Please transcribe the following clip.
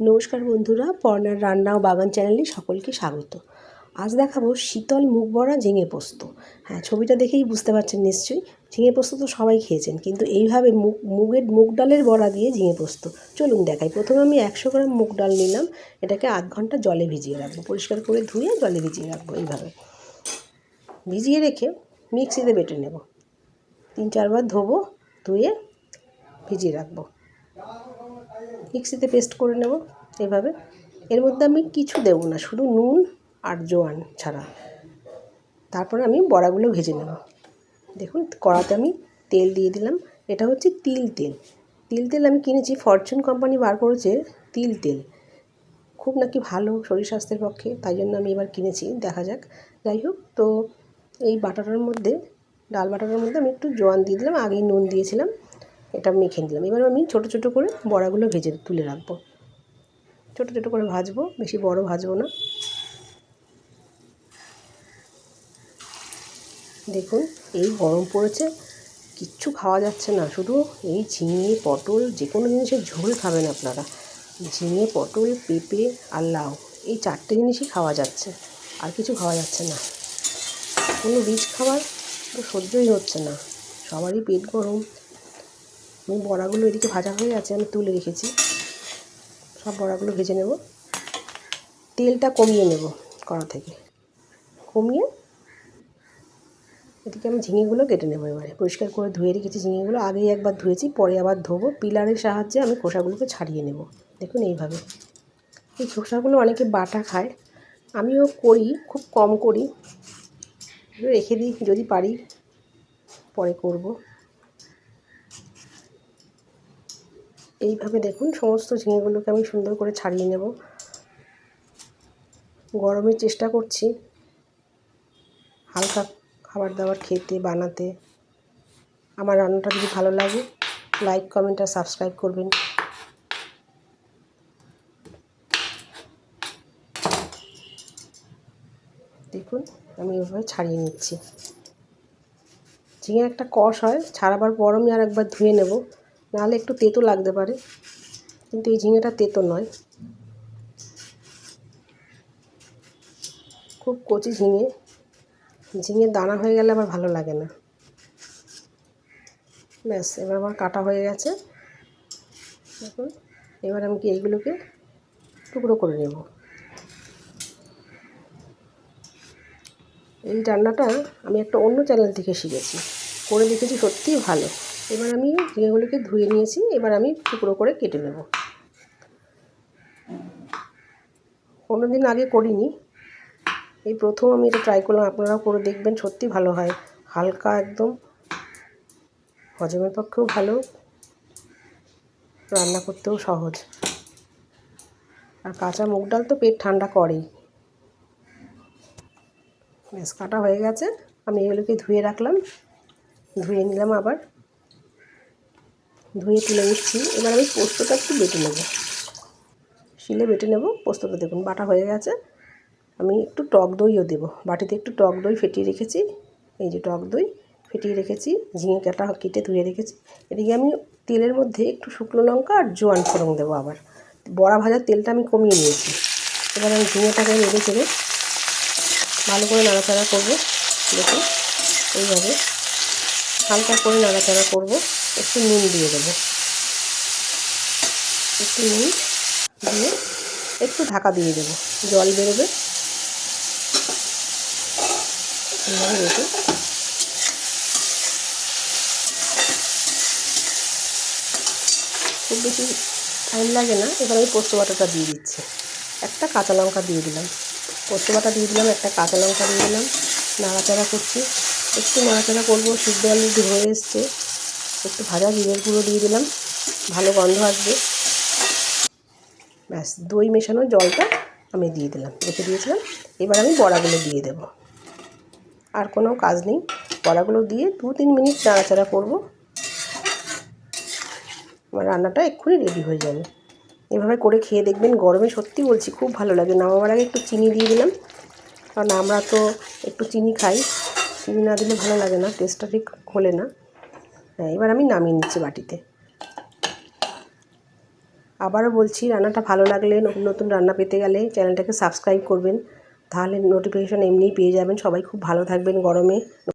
নমস্কার বন্ধুরা পর্নার রান্না ও বাগান চ্যানেলে সকলকে স্বাগত। আজ দেখাবো শীতল মুগ বড়া ঝিঙে পোস্ত। হ্যাঁ ছবিটা দেখেই বুঝতে পারছেন নিশ্চয়ই, ঝিঙে পোস্ত তো সবাই খেয়েছেন, কিন্তু এইভাবে মুগ, মুগের, মুগ ডালের বড়া দিয়ে ঝিঙে পোস্ত। চলুন দেখাই, প্রথমে আমি একশো গ্রাম মুগ ডাল নিলাম, এটাকে আধ ঘণ্টা জলে ভিজিয়ে রাখব, পরিষ্কার করে ধুয়ে জলে ভিজিয়ে রাখব এইভাবে। ভিজিয়ে রেখে মিক্সিতে বেটে নেব। তিন চারবার ধোবো, ধুয়ে ভিজিয়ে রাখব। মিক্সিতে পেস্ট করে নেব এভাবে। এর মধ্যে আমি কিছু দেবো না, শুধু নুন আর জোয়ান ছাড়া। তারপরে আমি বড়াগুলো ভেজে নেব। দেখুন, কড়াতে আমি তেল দিয়ে দিলাম। এটা হচ্ছে তিল তেল। তিল তেল আমি কিনেছি, ফরচুন কোম্পানি বার করেছে তিল তেল। খুব নাকি ভালো শরীর স্বাস্থ্যের পক্ষে, তাই জন্য আমি এবার কিনেছি, দেখা যাক। যাই হোক, তো এই বাটাটার মধ্যে, ডাল বাটাটার মধ্যে আমি একটু জোয়ান দিয়ে দিলাম, আগেই নুন দিয়েছিলাম। এটা মেখে নিলাম। এবার আমি ছোটো ছোটো করে বড়াগুলো ভেজে তুলে রাখব। ছোটো ছোটো করে ভাজবো, বেশি বড় ভাজবো না। দেখুন, এই গরম পড়েছে, কিচ্ছু খাওয়া যাচ্ছে না। শুধু এই ঝিঙে, পটল, যে কোনো জিনিসের ঝোল খাবেন আপনারা। ঝিঙে, পটল, পেঁপে আর লাউ, এই চারটে জিনিসই খাওয়া যাচ্ছে। আর কিছু খাওয়া যাচ্ছে না। কোনো রিচ খাবার তো সহ্যই হচ্ছে না। সবারই পেট গরম। আমি বড়াগুলো এদিকে ভাজা হয়ে আছে আমি তুলে রেখেছি। সব বড়াগুলো ভেজে নেব। তেলটা কমিয়ে নেব কড়া থেকে। কমিয়ে এদিকে আমি ঝিঙেগুলো কেটে নেব এবারে। পরিষ্কার করে ধুয়ে রেখেছি ঝিঙেগুলো। আগেই একবার ধুয়েছি, পরে আবার ধোবো। পিলারের সাহায্যে আমি খোসাগুলোকে ছাড়িয়ে নেব। দেখুন এইভাবে। এই খোসাগুলো অনেকে বাটা খায়। আমিও করি, খুব কম করি। রেখে দিই, যদি পারি, পরে করব। এইভাবে দেখুন, সমস্ত ঝিঙেগুলোকে আমি সুন্দর করে ছাড়িয়ে নেব। গরমের চেষ্টা করছি হালকা খাবার দাবার খেতে, বানাতে। আমার রান্নাটা যদি ভালো লাগে লাইক কমেন্ট আর সাবস্ক্রাইব করবেন। দেখুন, আমি এভাবে ছাড়িয়ে নিচ্ছি। ঝিঙে একটা কষ হয়, ছাড়াবার পর আমি আর একবার ধুয়ে নেব। নাহলে একটু তেতো লাগতে পারে। কিন্তু এই ঝিঙেটা তেতো নয়। খুব কচি ঝিঙে। ঝিঙে দানা হয়ে গেলে আবার ভালো লাগে না। ব্যাস, এবার আমার কাটা হয়ে গেছে। দেখুন এবার আমি কি এইগুলোকে টুকরো করে নেব। এই রান্নাটা আমি একটা অন্য চ্যানেল থেকে শিখেছি। করে দেখেছি সত্যিই ভালো। এবার আমি ঝিঙেগুলোকে ধুয়ে নিয়েছি, এবার আমি টুকরো করে কেটে নেব। কোনো দিন আগে করিনি। এই প্রথম আমি এটা ট্রাই করলাম, আপনারাও করে দেখবেন, সত্যি ভালো হয়। হালকা একদম, হজমের পক্ষেও ভালো, রান্না করতেও সহজ। আর কাঁচা মুগ ডাল তো পেট ঠান্ডা করেই। ব্যাস কাটা হয়ে গেছে। আমি এগুলোকে ধুয়ে রাখলাম, ধুয়ে নিলাম আবার। ধুয়ে তুলে নিচ্ছি। এবার আমি পোস্তটা একটু বেটে নেব। শিলে বেটে নেব পোস্তটা। দেখুন, বাটা হয়ে গেছে। আমি একটু টক দইও দেবো। বাটিতে একটু টক দই ফেটিয়ে রেখেছি। এই যে টক দই ফেটিয়ে রেখেছি। ঝিঙে কাটা কেটে ধুয়ে রেখেছি। এদিকে আমি তেলের মধ্যে একটু শুকনো লঙ্কা আর জোয়ান ফোড়ন দেবো আবার। বড়া ভাজার তেলটা আমি কমিয়ে নিয়েছি। এবার আমি ঝিঙেটাকে নেড়ে চেড়ে ভালো করে নাড়াচাড়া করব। দেখুন, এইভাবে হালকা করে নাড়াচাড়া করব। একটু নুন দিয়ে দেবো। একটু নুন দিয়ে একটু ঢাকা দিয়ে দেবো। জল বেরোবে। খুব বেশি টাইম লাগে না। এবার আমি পোস্ত বাটাটা দিয়ে দিচ্ছি। একটা কাঁচা লঙ্কা দিয়ে দিলাম। পোস্ত বাটা দিয়ে দিলাম, একটা কাঁচা লঙ্কা দিয়ে দিলাম। নাড়াচাড়া করছি। একটু নাড়াচাড়া করব, সিদ্ধ আলু হয়ে এসছে। একটু ভাজা জিরের গুঁড়ো দিয়ে দিলাম। ভালো গন্ধ আসবে। ব্যাস, দই মেশানো জলটা আমি দিয়ে দিলাম, রেখে দিয়েছিলাম। এবার আমি বড়াগুলো দিয়ে দেব। আর কোনো কাজ নেই। বড়াগুলো দিয়ে দু তিন মিনিট নাড়াচাড়া করব। আমার রান্নাটা এক্ষুনি রেডি হয়ে যাবে। এভাবে করে খেয়ে দেখবেন গরমে সত্যি বলছি খুব ভালো লাগে। নামাবার আগে একটু চিনি দিয়ে দিলাম। কারণ আমরা তো একটু চিনি খাই। চিনি না দিলে ভালো লাগে না টেস্টটা ঠিক খোলে না। হ্যাঁ এবার আমি নামিয়ে নিচ্ছি বাটিতে। আবারও বলছি, রান্নাটা ভালো লাগলে, নতুন নতুন রান্না পেতে গেলে চ্যানেলটাকে সাবস্ক্রাইব করবেন। তাহলে নোটিফিকেশান এমনিই পেয়ে যাবেন। সবাই খুব ভালো থাকবেন গরমে।